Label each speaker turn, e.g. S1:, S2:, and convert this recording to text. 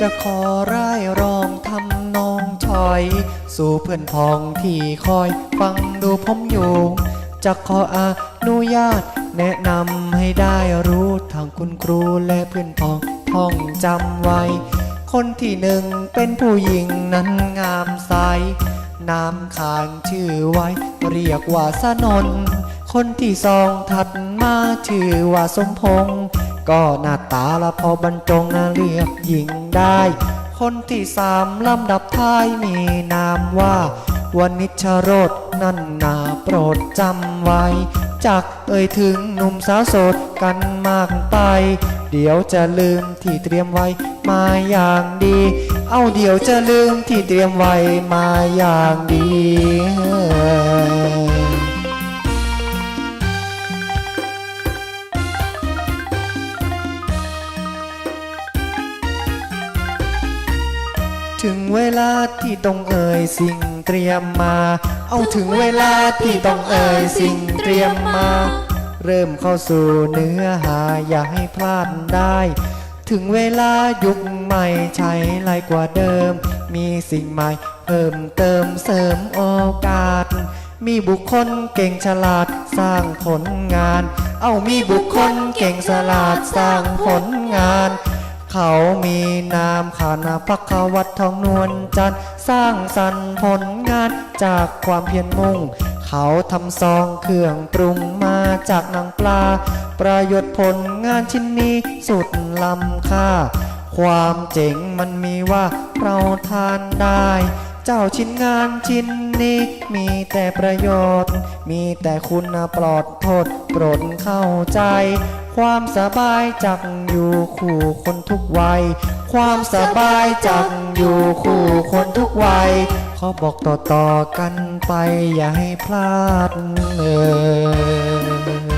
S1: จะขอร่ายรองทำนองชอย สู่เพื่อนพ้องที่คอยฟังดูผมอยู่ จะขออนุญาตแนะนำให้ได้รู้ทางคุณครูและเพื่อนพ้องท่องจำไว้ คนที่หนึ่งเป็นผู้หญิงนั้นงามใสนามขานชื่อไว้ เรียกว่าสนน คนที่สองถัดมาชื่อว่าสมพงษ์ ก็หน้าตาละพอบรรจงนะเรียกหญิงได้ คนที่สามลำดับท้ายมีนามว่าวันนิชโรดนั่นนาโปรดจำไว้ จากเอ่ยถึงหนุ่มสาวโสดกันมากไป เดี๋ยวจะลืมที่เตรียมไว้มาอย่างดี เอาเดี๋ยวจะลืมที่เตรียมไว้มาอย่างดี ถึงเวลาที่ต้องเอ่ยสิ่งเตรียมมา เอาถึงเวลาที่ต้องเอ่ยสิ่งเตรียมมา เริ่มเข้าสู่เนื้อหาอย่าให้พลาดได้ ถึงเวลายุคใหม่ใช้ไรกว่าเดิม มีสิ่งใหม่เพิ่มเติมเสริมโอกาส มีบุคคลเก่งฉลาดสร้างผลงาน เอามีบุคคลเก่งฉลาดสร้างผลงาน เขามีนามขานาพักวัดทองนวลจันทร์สร้างสรรค์ผลงานจากความเพียรมุ่ง เขาทำซองเครื่องปรุงมาจากหนังปลา ประโยชน์ผลงานชิ้นนี้สุดล้ำค่า ความเจ๋งมันมีว่าเราทานได้ เจ้าชิ้นงานชิ้นนี้มีแต่ประโยชน์ มีแต่คุณปลอดโทษโปรดเข้าใจ ความสบายจักอยู่คู่คนทุกวัย ความสบายจักอยู่คู่คนทุกวัยขอบอกต่อๆกันไปอย่าให้พลาดเออ